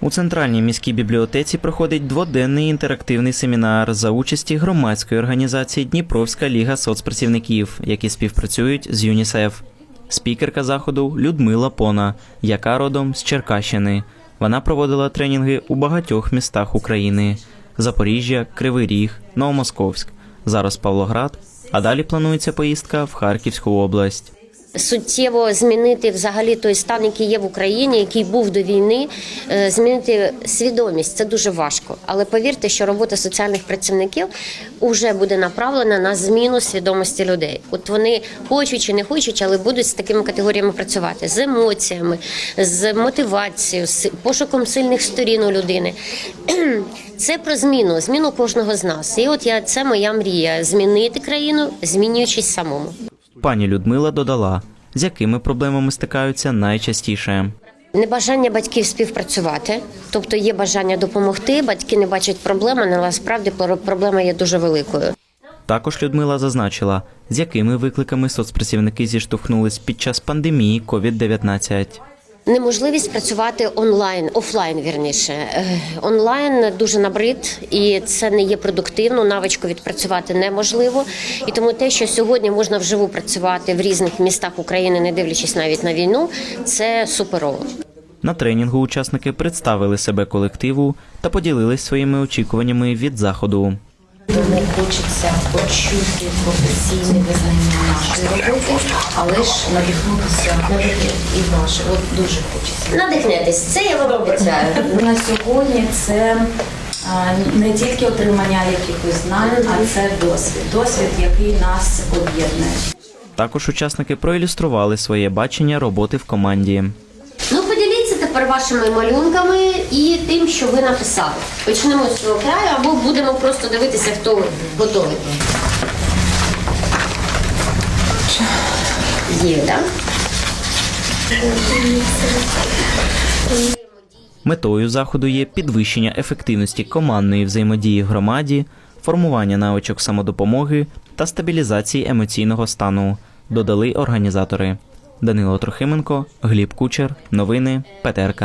У центральній міській бібліотеці проходить дводенний інтерактивний семінар за участі громадської організації Дніпровська ліга соцпрацівників, які співпрацюють з ЮНІСЕФ. Спікерка заходу Людмила Пона, яка родом з Черкащини. Вона проводила тренінги у багатьох містах України: Запоріжжя, Кривий Ріг, Новомосковськ, зараз Павлоград. А далі планується поїздка в Харківську область. Суттєво змінити взагалі той стан, який є в Україні, який був до війни, е, змінити свідомість. Це дуже важко. Але повірте, що робота соціальних працівників вже буде направлена на зміну свідомості людей. От вони хочуть чи не хочуть, але будуть з такими категоріями працювати з емоціями, з мотивацією, з пошуком сильних сторін у людини. Це про зміну, зміну кожного з нас. І от я це моя мрія змінити країну, змінюючись самому. Пані Людмила додала, з якими проблемами стикаються найчастіше. Небажання батьків співпрацювати, тобто є бажання допомогти. Батьки не бачать проблеми, але насправді проблема є дуже великою. Також Людмила зазначила, з якими викликами соцпрацівники зіштовхнулись під час пандемії COVID-19. Неможливість працювати онлайн, офлайн вірніше. Е, Онлайн дуже набрид, і це не є продуктивно. Навичку відпрацювати неможливо. І тому те, що сьогодні можна вживу працювати в різних містах України, не дивлячись навіть на війну, це суперово. На тренінгу учасники представили себе колективу та поділились своїми очікуваннями від заходу. Тому хочеться почути професійне визнання нашої роботи, але ж надихнутися і ваше. От дуже хочеться. Надихнетесь, це я вам обіцяю. На сьогодні це не тільки отримання якихось знань, а це досвід. Досвід, який нас об'єднує. Також учасники проілюстрували своє бачення роботи в команді. Ну, поділіться тепер вашими малюнками і тим, що ви написали. Почнемо з цього краю, або будемо просто дивитися, хто готовий. Є, так? Метою заходу є підвищення ефективності командної взаємодії в громаді, формування навичок самодопомоги та стабілізації емоційного стану, додали організатори. Данило Трохименко, Гліб Кучер, новини, ПТРК.